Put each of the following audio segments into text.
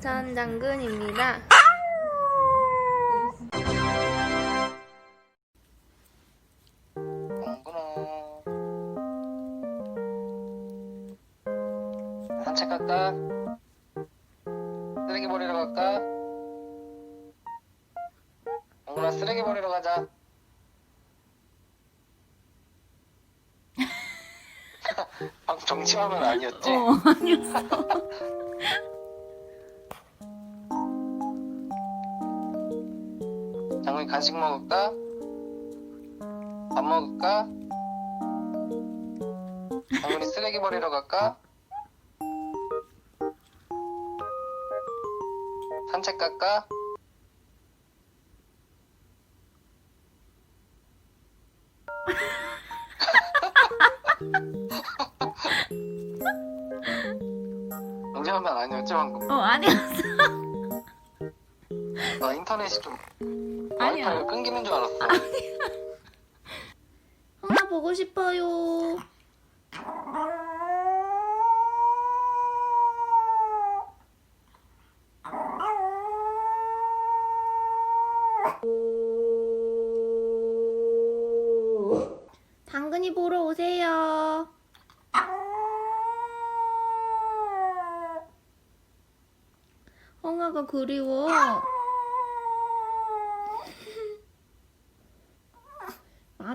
전 장군입니다. 산책 갈까? 쓰레기 버리러 갈까? 엉구나 쓰레기 버리러 가자 방금 정치화면 아니었지? 어, 아니었어. 간식 먹을까? 밥 먹을까? 장군이 쓰레기 버리러 갈까? 산책 갈까? 정지화면 아니었지 방금? 어, 아니었어. 나 인터넷이 좀 아니야. 와이파이가 끊기는 줄 알았어. 엄마 보고 싶어요. 당근이 보러 오세요. 홍아가 그리워.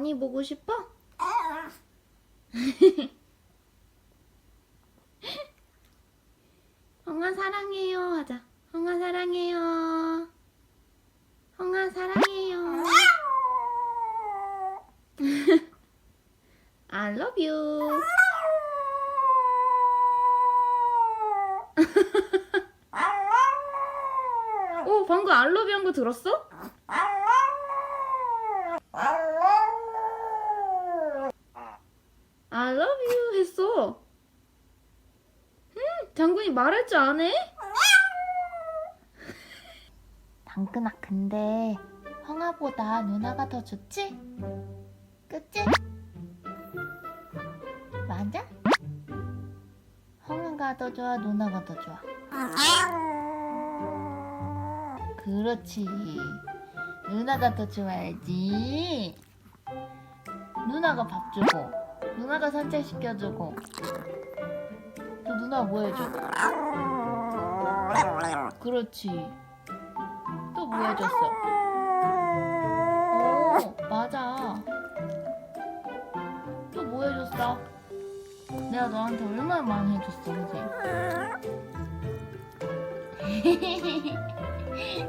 많이 보고 싶어? 홍아 사랑해요 하자. 홍아 사랑해요. 홍아 사랑해요. I love you. 오 방금 I love you 한 거 들었어? I love you 했어. 음, 장군이 말할 줄 아네? 당근아, 근데 형아보다 누나가 더 좋지? 그치? 맞아? 형아가 더 좋아, 누나가 더 좋아? 그렇지. 누나가 더 좋아야지. 누나가 밥 주고, 누나가 산책시켜주고, 또 누나 뭐 해줘? 그렇지. 또 뭐 해줬어? 오, 맞아. 또 뭐 해줬어? 내가 너한테 얼마나 많이 해줬어, 그지?